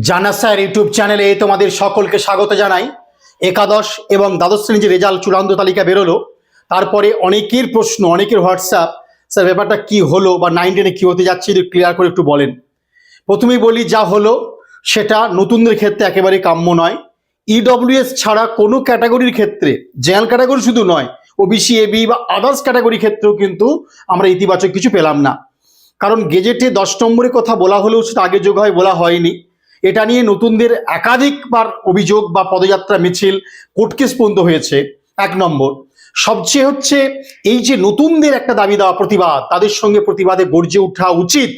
জানা sir YouTube চ্যানেলে তোমাদের সকলকে স্বাগত জানাই। একাদশ এবং দ্বাদশ শ্রেণির যে রেজাল্ট চূড়ান্ত তালিকা বেরোলো, তারপরে অনেকের প্রশ্ন, অনেকের হোয়াটসঅ্যাপ, স্যার ব্যাপারটা কি হলো বা নাইন টেনে কী হতে যাচ্ছে যদি ক্লিয়ার করে একটু বলেন। প্রথমেই বলি যা হলো, সেটা নতুনদের ক্ষেত্রে একেবারে কাম্য নয়। ইডব্লিউএস ছাড়া কোনো ক্যাটাগরির ক্ষেত্রে জেনারেল ক্যাটাগরি শুধু নয় ও ওবিসি এবি বা আদার্স ক্যাটাগরি ক্ষেত্রেও কিন্তু আমরা ইতিবাচক কিছু পেলাম না। কারণ গেজেটে দশ নম্বরের কথা বলা হলেও সেটা আগে যোগ হয় বলা হয়নি। এটা নিয়ে নতুনদের একাধিকবার অভিযোগ বা পদযাত্রা মিছিল কোর্ট কেস পর্যন্ত হয়েছে। এক নম্বর, সবচেয়ে হচ্ছে এই যে নতুনদের একটা দাবি দেওয়া, প্রতিবাদ, তাদের সঙ্গে প্রতিবাদে গর্জে ওঠা উচিত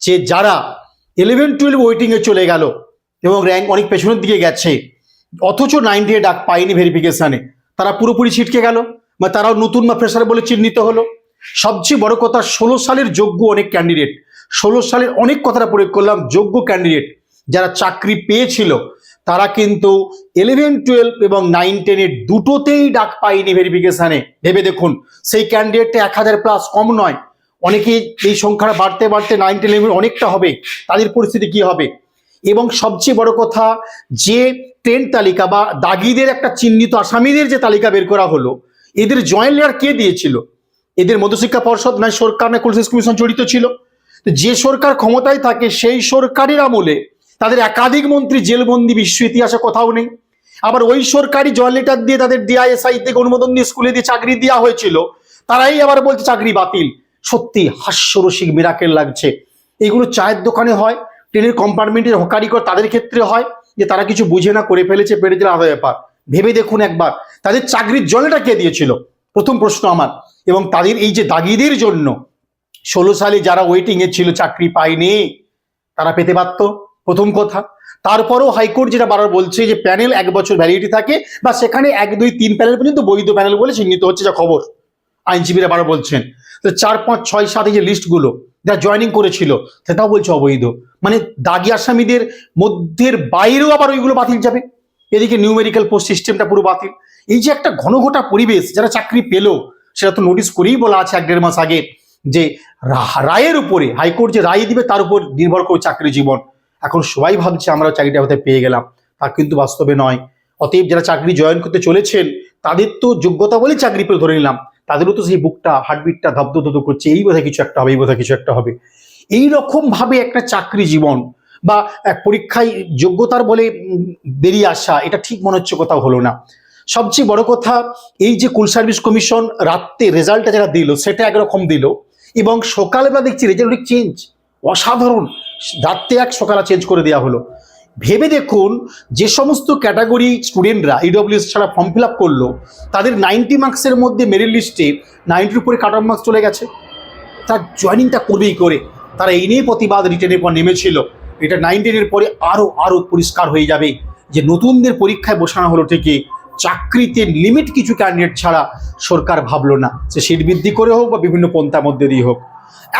যে যারা ইলেভেন টুয়েলভ ওয়েটিংয়ে চলে গেল এবং র্যাঙ্ক অনেক পেছনের দিকে গেছে, অথচ নাইন দিয়ে ডাক পায়নি ভেরিফিকেশানে তারা পুরোপুরি ছিটকে গেল বা তারাও নতুন বা ফ্রেশার বলে চিহ্নিত হলো। সবচেয়ে বড় কথা, ষোলো সালের যোগ্য অনেক ক্যান্ডিডেট ষোলো সালের অনেক কথাটা প্রয়োগ করলাম, যোগ্য ক্যান্ডিডেট যারা চাকরি পেয়েছিল, তারা কিন্তু ইলেভেন টুয়েলভ এবং নাইন টেনের দুটোতেই ডাক পায়নি ভেরিফিকেশানে ভেবে দেখুন, সেই ক্যান্ডিডেটটা এক হাজার প্লাস কম নয়। অনেকে এই সংখ্যাটা বাড়তে বাড়তে নাইন টেন ইলেভেন অনেকটা হবে। তাদের পরিস্থিতি কি হবে? এবং সবচেয়ে বড় কথা, যে ট্রেন তালিকা বা দাগিদের একটা চিহ্নিত আসামিদের যে তালিকা বের করা হলো, এদের জয়েন্ট লেয়ার কে দিয়েছিল? এদের মধ্যশিক্ষা পর্ষদ নয় সরকার না কলেজ কমিশন জড়িত ছিল? তো যে সরকার ক্ষমতায় থাকে, সেই সরকারের আমলে তাদের একাধিক মন্ত্রী জেলবন্দি, বিশ্ব ইতিহাসে কোথাও নেই। আবার ওই সরকারি জয়েন্ট লেটার দিয়ে তাদের ডিআইএসআই থেকে অনুমোদন দিয়ে স্কুলে দিয়ে চাকরি দেওয়া হয়েছিল, তারাই আবার বলছে চাকরি বাতিল। সত্যি হাস্যরসিক মিরাকেল লাগছে। এগুলো চায়ের দোকানে হয় ট্রেনের কম্পার্টমেন্টের হকারি করে তাদের ক্ষেত্রে হয়, যে তারা কিছু বুঝে না, করে ফেলেছে, পেরে দিলে আলাদা ব্যাপার। ভেবে দেখুন একবার, তাদের চাকরির জলটা কে দিয়েছিল? প্রথম প্রশ্ন আমার। এবং তাদের এই যে দাগিদের জন্য, ষোলো সালে যারা ওয়েটিংয়ে ছিল, চাকরি পায়নি, তারা পেতে পারত প্রথম কথা। তারপরও হাইকোর্ট যেটা বারবার বলছে যে প্যানেল এক বছর ভ্যালিডিটি থাকে বা সেখানে এক, দুই, তিন প্যানেল পর্যন্ত বৈধ প্যানেল বলে চিহ্নিত হচ্ছে যা খবর, আইনজীবীরা বারবার বলছেন। তো চার, পাঁচ, ছয়, সাত যে লিস্টগুলো যা জয়নিং করেছিল, সেটাও বলছে অবৈধ। মানে দাগি আসামিদের মধ্যের বাইরেও আবার ওইগুলো বাতিল যাবে। এদিকে নিউ নিউমেরিক্যাল পোস্ট সিস্টেমটা পুরো বাতিল। এই যে একটা ঘন ঘনঘটা পরিবেশ যারা চাকরি পেল, সেটা তো নোটিস করেই বলা আছে এক দেড় মাস আগে যে রায়ের উপরে, হাইকোর্ট যে রায় দিবে তার উপর নির্ভর করে চাকরি জীবন। এখন সবাই ভাবছে আমরা চাকরিটা হতে পেয়ে গেলাম। তা কিন্তু বাস্তবে নয়। অতএব যারা চাকরি জয়েন করতে চলেছেন, তাদের তো যোগ্যতা বলেই চাকরি পেয়ে ধরে নিলাম। তাদেরও তো সেই বুকটা হার্টবিটটা ধপধ ধপ করছে, এই বোধহয় কিছু একটা হবে, এই বোধহয় কিছু একটা হবে। এই রকম ভাবে একটা চাকরি জীবন বা এক পরীক্ষায় যোগ্যতার বলে বেরিয়ে আসা, এটা ঠিক মনে হচ্ছে কোথাও হলো না। সবচেয়ে বড় কথা, এই যে কুল সার্ভিস কমিশন রাত্রে রেজাল্টটা যারা দিল, সেটা একরকম দিল এবং সকালবেলা দেখছি রেজাল্ট চেঞ্জ অসাধারণ। রাত্রে এক সকালে চেঞ্জ করে দেওয়া হলো। ভেবে দেখুন, যে সমস্ত ক্যাটাগরি স্টুডেন্টরা ইডব্লিউএস ছাড়া ফর্ম ফিল আপ করল, তাদের নাইনটি মার্কসের মধ্যে মেরিট লিস্টে নাইনটির উপরে কাট অফ মার্কস চলে গেছে। তার জয়নিংটা করবেই করে। তারা এই নিয়ে প্রতিবাদ রিটেনের পর নেমেছিল। এটা নাইন টেনের পরে আরও আরও পরিষ্কার হয়ে যাবে যে নতুনদের পরীক্ষায় বসানো হলো ঠিকই চাকরিতে লিমিট কিছু ক্যান্ডিডেট ছাড়া সরকার ভাবলো না। সে সিট বৃদ্ধি করে হোক বা বিভিন্ন পন্থার মধ্যে দিয়ে হোক।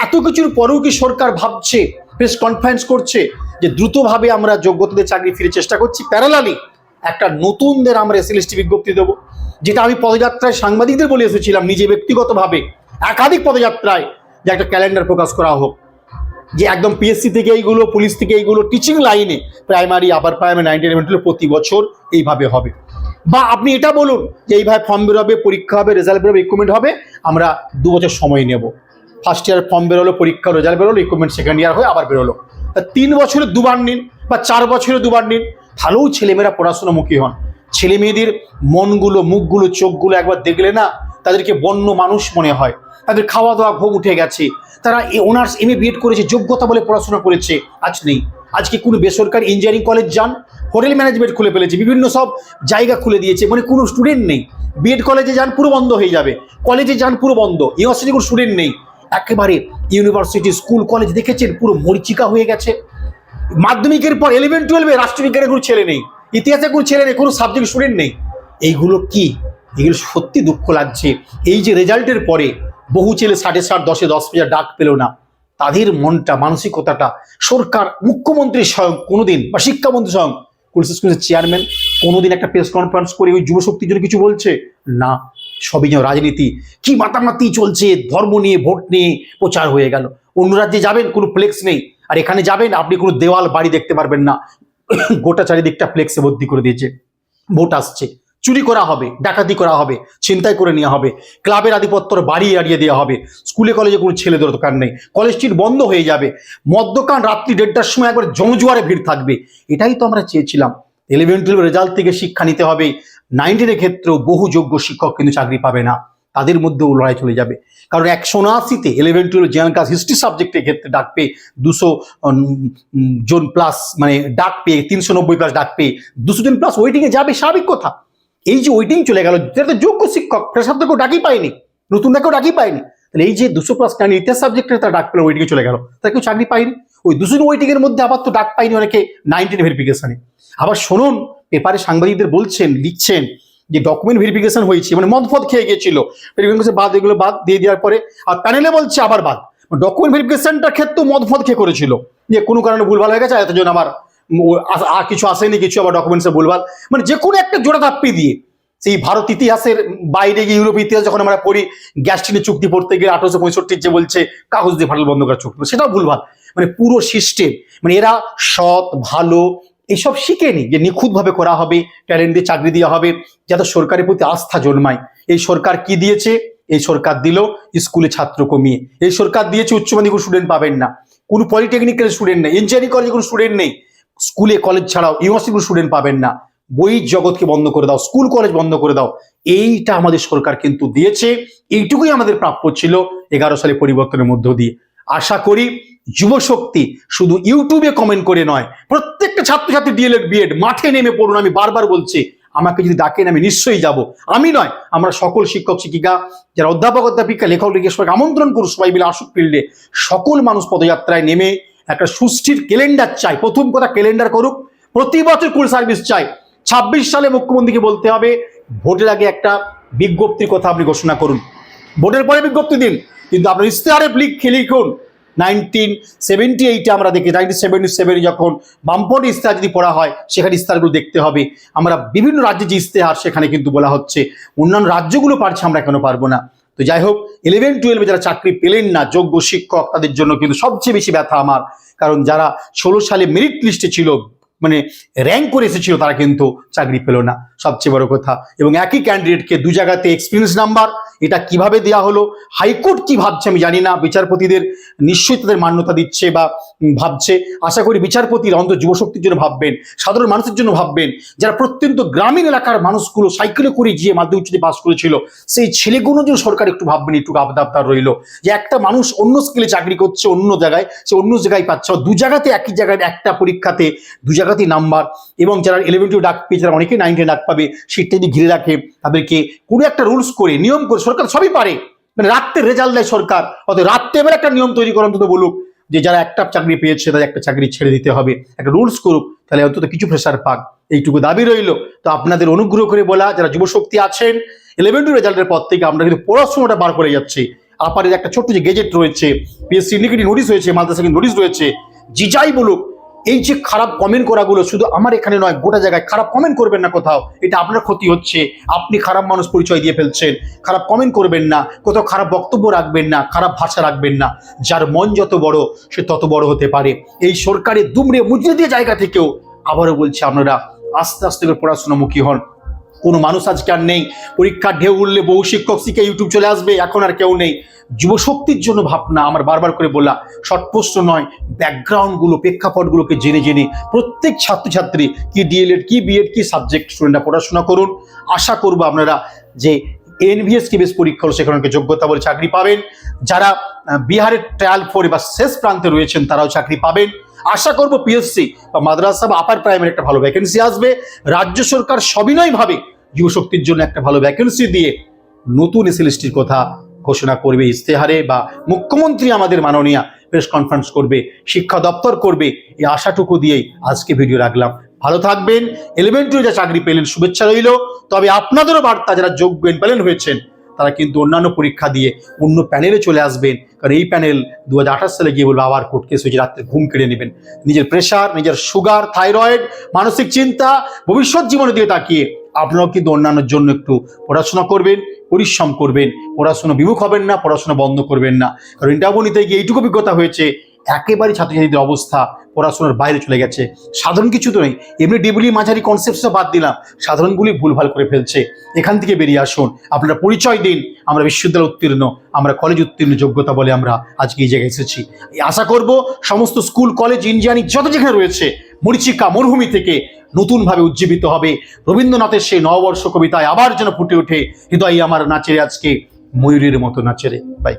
এত কিছুর পরেও কি সরকার ভাবছে? প্রেস কনফারেন্স করছে যে দ্রুতভাবে আমরা যোগ্যতাদের চাকরি ফিরে চেষ্টা করছি। প্যারালালি একটা নতুনদের আমরা এসএলএসটি বিজ্ঞপ্তি দেবো, যেটা আমি পদযাত্রায় সাংবাদিকদের বলে এসেছিলাম নিজে ব্যক্তিগতভাবে, একাধিক পদযাত্রায়, যে একটা ক্যালেন্ডার প্রকাশ করা হোক। যে একদম পিএসসি থেকে এইগুলো পুলিশ থেকে এইগুলো টিচিং লাইনে primary upper primary ninety eleven প্রতি বছর এইভাবে হবে। বা আপনি এটা বলুন যে এইভাবে ফর্ম বেরোবে, পরীক্ষা হবে রেজাল্ট বেরোবে রিক্রুটমেন্ট হবে, আমরা দু বছর সময় নেব। ফার্স্ট ইয়ার ফর্ম বেরোলো পরীক্ষা রেজাল্ট বেরোলো রিক্রুটমেন্ট সেকেন্ড ইয়ার হয়ে আবার বেরোলো। তিন বছরে দুবার নিন বা চার বছরে দুবার নিন তাহলেও ছেলেমেয়েরা পড়াশোনামুখী হন। ছেলে মেয়েদের মনগুলো, মুখগুলো, চোখগুলো একবার দেখলে না তাদেরকে বন্য মানুষ মনে হয়। তাদের খাওয়া দাওয়া ঘুম উঠে গেছে। তারা অনার্স এম এ বিএড করেছে, যোগ্যতা বলে পড়াশোনা করেছে। আজ নেই। আজকে কোনো বেসরকারি ইঞ্জিনিয়ারিং কলেজ যান হোটেল ম্যানেজমেন্ট খুলে ফেলেছে, বিভিন্ন সব জায়গা খুলে দিয়েছে। মানে কোনো স্টুডেন্ট নেই। বিএড কলেজে যান, পুরো বন্ধ হয়ে যাবে। কলেজে যান, পুরো বন্ধ। ইউনিভার্সিটি কোনো স্টুডেন্ট নেই। একেবারে ইউনিভার্সিটি স্কুল কলেজ দেখেছেন, পুরো মরিচিকা হয়ে গেছে। মাধ্যমিকের পর ইলেভেন টুয়েলভে রাষ্ট্রবিজ্ঞানের কোনো ছেলে নেই ইতিহাসে কোনো ছেলে নেই, কোনো সাবজেক্ট স্টুডেন্ট নেই। এইগুলো কি? এগুলো সত্যি দুঃখ লাগছে। এই যে রেজাল্টের পরে বহু ছেলে সাড়ে ষাট দশে দশ হাজার ডাক পেল না। তাদের মনটা, মানসিকতাটা সরকার, মুখ্যমন্ত্রী স্বয়ং কোনোদিন বা শিক্ষামন্ত্রী স্বয়ং স্কুলের চেয়ারম্যান কোনোদিন একটা প্রেস কনফারেন্স করে ওই যুবশক্তির জন্য কিছু বলছে? না। সবই যেন রাজনীতি। কি মাতামাতি চলছে, ধর্ম নিয়ে, ভোট নিয়ে প্রচার হয়ে গেল। অন্য রাজ্যে যাবেন, কোনো ফ্লেক্স নেই। আর এখানে যাবেন, আপনি কোনো দেওয়াল বাড়ি দেখতে পারবেন না। গোটা চারিদিকটা ফ্লেক্সে ভর্তি করে দিয়েছে। ভোট আসছে। চুরি করা হবে, ডাকাতি করা হবে, ছিনতাই করে নেওয়া হবে। ক্লাবের আধিপত্যর বাড়ি এড়িয়ে দেওয়া হবে। স্কুলে, কলেজে কোনো ছেলেদের দরকার নেই। কলেজ বন্ধ হয়ে যাবে। মদ্যকান রাত্রি দেড়টার সময় একবার জমজোয়ারে ভিড় থাকবে। এটাই তো আমরা চেয়েছিলাম। ইলেভেন টুয়েলভ রেজাল্ট থেকে শিক্ষা নিতে হবে। নাইনটিনের ক্ষেত্রেও বহু যোগ্য শিক্ষক কিন্তু চাকরি পাবে না। তাদের মধ্যেও লড়াই চলে যাবে। কারণ একশো উনআশিতে eleven twelve general class history সাবজেক্টের ক্ষেত্রে ডাক পেয়ে দুশো জন প্লাস মানে ডাক পেয়ে তিনশো নব্বই প্লাস ডাক পেয়ে দুশো জন প্লাস ওয়েটিংয়ে যাবে স্বাভাবিক কথা। এই যে ওয়েটিং চলে গেল যেটা যোগ্য শিক্ষক ফ্রেশার তো কেউ ডাকি পায়নি। নতুন কেউ ডাকি পায়নি। তাহলে এই যে দুশো প্লাস ক্যান্ডিডেট সাবজেক্টে তারা ডাক পেলে ওয়েটিংয়ে চলে গেল, তারা কেউ চাকরি পায়নি। ওই দুশো ওয়েটিং এর মধ্যে আবার তো ডাক পাইনি অনেকে নাইনটিন ভেরিফিকেশনে আবার শুনুন, পেপারে সাংবাদিকদের বলছেন, লিখছেন যে ডকুমেন্ট ভেরিফিকেশন হয়েছে মানে মদ ফদ খেয়ে গিয়েছিল। বাদ এগুলো বাদ দিয়ে দেওয়ার পরে আর প্যানেলে বলছে আবার বাদ। ডকুমেন্ট ভেরিফিকেশনটার ক্ষেত্রেও মদ ফদ খেয়ে করেছিল। যে কোনো কারণে ভুলভাল হয়ে গেছে, এতজন আস- আর কিছু আসেনি, কিছু আবার ডকুমেন্টসে ভুলভাল। মানে যে কোনো একটা জোড়া তাপ্পি দিয়ে। সেই ভারত ইতিহাসের বাইরে গিয়ে ইউরোপ ইতিহাস যখন আমরা পড়ি, গ্যাস্টিনের চুক্তি পড়তে গিয়ে আঠারোশো পঁয়ষট্টির যে বলছে, কাগজ দিয়ে ফাটল বন্ধ করার চুক্তি, সেটাও ভুলভাল। মানে পুরো সিস্টেম মানে এরা সৎ, ভালো, এইসব শিখেনি যে নিখুঁতভাবে করা হবে ট্যালেন্ট দিয়ে চাকরি দেওয়া হবে, যাতে সরকারের প্রতি আস্থা জন্মায়। এই সরকার কি দিয়েছে? এই সরকার দিল স্কুলে ছাত্র কমিয়ে। এই সরকার দিয়েছে উচ্চ মাধ্যমিক স্টুডেন্ট পাবেন না। কোনো পলিটেকনিক্যাল স্টুডেন্ট নেই ইঞ্জিনিয়ারিং কলেজে কোনো স্টুডেন্ট নেই। স্কুলে কলেজ ছাড়াও ইউনিভার্সিটি স্টুডেন্ট পাবেন না। বই জগৎকে বন্ধ করে দাও স্কুল কলেজ বন্ধ করে দাও। এইটা আমাদের সরকার কিন্তু দিয়েছে, এইটুকুই আমাদের প্রাপ্য ছিল এগারো সালে পরিবর্তনের মধ্য দিয়ে। আশা করি যুবশক্তি শুধু ইউটিউবে কমেন্ট করে নয়, প্রত্যেকটা ছাত্রছাত্রী ডিএলএড বিএড মাঠে নেমে পড়ুন, আমি বারবার বলছি, আমাকে যদি ডাকেন, আমি নিশ্চয়ই যাব। আমি নয়, আমরা সকল শিক্ষক, শিক্ষিকা, যারা অধ্যাপক, অধ্যাপিকা, লেখক সবাইকে আমন্ত্রণ করুন সবাই মিলে আসুক ফিল্ডে। সকল মানুষ পদযাত্রায় নেমে একটা সুষ্ঠির ক্যালেন্ডার চাই। প্রথম কথা ক্যালেন্ডার করুক। প্রতি বছর কুল সার্ভিস চাই। ছাব্বিশ সালে মুখ্যমন্ত্রীকে বলতে হবে, ভোটের আগে একটা বিজ্ঞপ্তির কথা আপনি ঘোষণা করুন। ভোটের পরে বিজ্ঞপ্তি দিন। কিন্তু আপনার ইস্তেহারে লিখ লিখুন নাইনটিন সেভেন্টি এইটে আমরা দেখি, নাইনটিন সেভেন্টি সেভেনে যখন বামপন্থী ইস্তেহার যদি পড়া হয়, সেখানে ইস্তেহারগুলো দেখতে হবে। আমরা বিভিন্ন রাজ্যে যে ইস্তেহার সেখানে কিন্তু বলা হচ্ছে। অন্যান্য রাজ্যগুলো পারছে, আমরা কেন পারব না। তো যাই হোক ইলেভেন টুয়েলভে যারা চাকরি পেলেন না, যোগ্য শিক্ষক, তাদের জন্য কিন্তু সবচেয়ে বেশি ব্যথা আমার। কারণ যারা ষোলো সালে মেরিট লিস্টে ছিল মানে র্যাঙ্ক করে এসেছিল, তারা কিন্তু চাকরি পেল না। সবচেয়ে বড় কথা। এবং একই ক্যান্ডিডেটকে দু জায়গাতে এক্সপিরিয়েন্স নাম্বার এটা কীভাবে দেওয়া হলো, হাইকোর্ট কি ভাবছে আমি জানি না। বিচারপতিদের নিশ্চয়ই তাদের মান্যতা দিচ্ছে বা ভাবছে। আশা করি বিচারপতির অন্তত যুবশক্তির জন্য ভাববেন, সাধারণ মানুষের জন্য ভাববেন। যারা প্রত্যন্ত গ্রামীণ এলাকার মানুষগুলো সাইকেলে করে গিয়ে মাধ্যমিক উচ্চতে পাস করেছিল, সেই ছেলেগুলোর জন্য সরকার একটু ভাববেন, একটু আবদাবদার রইল। যে একটা মানুষ অন্য স্কিলে চাকরি করছে অন্য জায়গায়, সে অন্য জায়গায় পাচ্ছে। দু জায়গাতে একই জায়গায় একটা পরীক্ষাতে দু জায়গাতেই নাম্বার এবং যারা ইলেভেন টু ডাক পেয়ে যারা অনেকেই নাইনটে ডাক পাবে সিটটা যদি ঘিরে রাখে, তাদেরকে কোনো একটা রুলস করে, নিয়ম করে, সরকার সবই পারে। মানে রাত্রে রেজাল্ট দেয় সরকার রাত্রে এবার একটা নিয়ম তৈরি করে অন্তত বলুক যে যারা একটা চাকরি পেয়েছে, তাদের একটা চাকরি ছেড়ে দিতে হবে। একটা রুলস করুক, তাহলে অন্তত কিছু প্রেশার পাক। এইটুকু দাবি রইল। তো আপনাদের অনুগ্রহ করে বলা, যারা যুবশক্তি আছেন ইলেভেন টু রেজাল্টের পর থেকে আমরা কিন্তু পড়াশোনাটা বার করে যাচ্ছি। আপারের একটা ছোট্ট যে গেজেট রয়েছে পিএসসি নোটিশ রয়েছে মাদ্রাসা নোটিশ রয়েছে জি যাই বলুক এই যে খারাপ কমেন্ট করাগুলো শুধু আমার এখানে নয়, গোটা জায়গায় খারাপ কমেন্ট করবেন না কোথাও। এটা আপনার ক্ষতি হচ্ছে। আপনি খারাপ মানুষ পরিচয় দিয়ে ফেলছেন। খারাপ কমেন্ট করবেন না। কোথাও খারাপ বক্তব্য রাখবেন না, খারাপ ভাষা রাখবেন না। যার মন যত বড়, সে তত বড় হতে পারে। এই সরকারের দুমড়ে মুজড়ে দিয়ে জায়গা থেকেও আবারও বলছি আপনারা আস্তে আস্তে করে পড়াশোনামুখী হন। কোনো মানুষ আজকে আর নেই। পরীক্ষার ঢেউ উঠলে বহু শিক্ষক শিখে ইউটিউব চলে আসবে, এখন আর কেউ নেই। যুবশক্তির জন্য ভাবনা, আমার বারবার করে বললা শর্ট প্রশ্ন নয় ব্যাকগ্রাউন্ডগুলো প্রেক্ষাপটগুলোকে জেনে জেনে প্রত্যেক ছাত্রছাত্রী কি ডিএলএড কি বিএড কি সাবজেক্ট স্টুডেন্টরা পড়াশোনা করুন। আশা করব আপনারা যে এনভিএস কি বেশ পরীক্ষা হলো, সেখানে যোগ্যতা বলে চাকরি পাবেন। যারা বিহারের ট্রায়াল ফোরে বা শেষ প্রান্তে রয়েছেন, তারাও চাকরি পাবেন। আশা করব পিএসসি বা মাদ্রাসা বা আপার প্রাইমারি একটা ভালো ভ্যাকেন্সি আসবে। রাজ্য সরকার সবিনয়ভাবে যুবশক্তির জন্য একটা ভালো ভ্যাকেন্সি দিয়ে নতুন এসএলএসটির কথা ঘোষণা করবে ইস্তেহারে বা মুখ্যমন্ত্রী আমাদের মাননীয়া প্রেস কনফারেন্স করবে, শিক্ষা দপ্তর করবে, এই আশাটুকু দিয়েই আজকে ভিডিও রাখলাম। ভালো থাকবেন ইলেভেন টু যা চাকরি পেলেন, শুভেচ্ছা রইল। তবে আপনাদেরও বার্তা, যারা যোগ্য পেলেন হয়েছেন, তারা কিন্তু অন্যান্য পরীক্ষা দিয়ে অন্য প্যানেলে চলে আসবেন। কারণ এই প্যানেল দু হাজার আঠাশ সালে গিয়ে বলবে, আবার কোর্ট কেস হয়েছে, রাত্রে ঘুম কেড়ে নেবেন। নিজের প্রেশার নিজের সুগার থাইরয়েড মানসিক চিন্তা, ভবিষ্যৎ জীবনের দিকে তাকিয়ে আপনারাও কিন্তু অন্যান্যর জন্য একটু পড়াশোনা করবেন, পরিশ্রম করবেন। পড়াশোনা বিমুখ হবেন না, পড়াশোনা বন্ধ করবেন না। কারণ ইন্টারভিউ নিতে গিয়ে এইটুকু অভিজ্ঞতা হয়েছে, একেবারে ছাত্রছাত্রীদের অবস্থা পড়াশোনার বাইরে চলে গেছে। সাধারণ কিছু তো নেই। এমনি ডিবলি মাঝারি কনসেপ্টসটা বাদ দিলাম। সাধারণগুলি ভুলভাল করে ফেলছে। এখান থেকে বেরিয়ে আসুন। আপনারা পরিচয় দিন। আমরা বিশ্ববিদ্যালয় উত্তীর্ণ, আমরা কলেজ উত্তীর্ণ যোগ্যতা বলে আমরা আজকে এই জায়গায় এসেছি। আশা করব সমস্ত স্কুল কলেজ ইঞ্জিনিয়ারিং যত যেখানে রয়েছে, মরিচিকা, মরুভূমি থেকে নতুনভাবে উজ্জীবিত হবে। রবীন্দ্রনাথের সেই নববর্ষ কবিতায় আবার যেন ফুটে ওঠে, হৃদয় আমার নাচেরে আজকে ময়ূরের মতো নাচেরে। বাই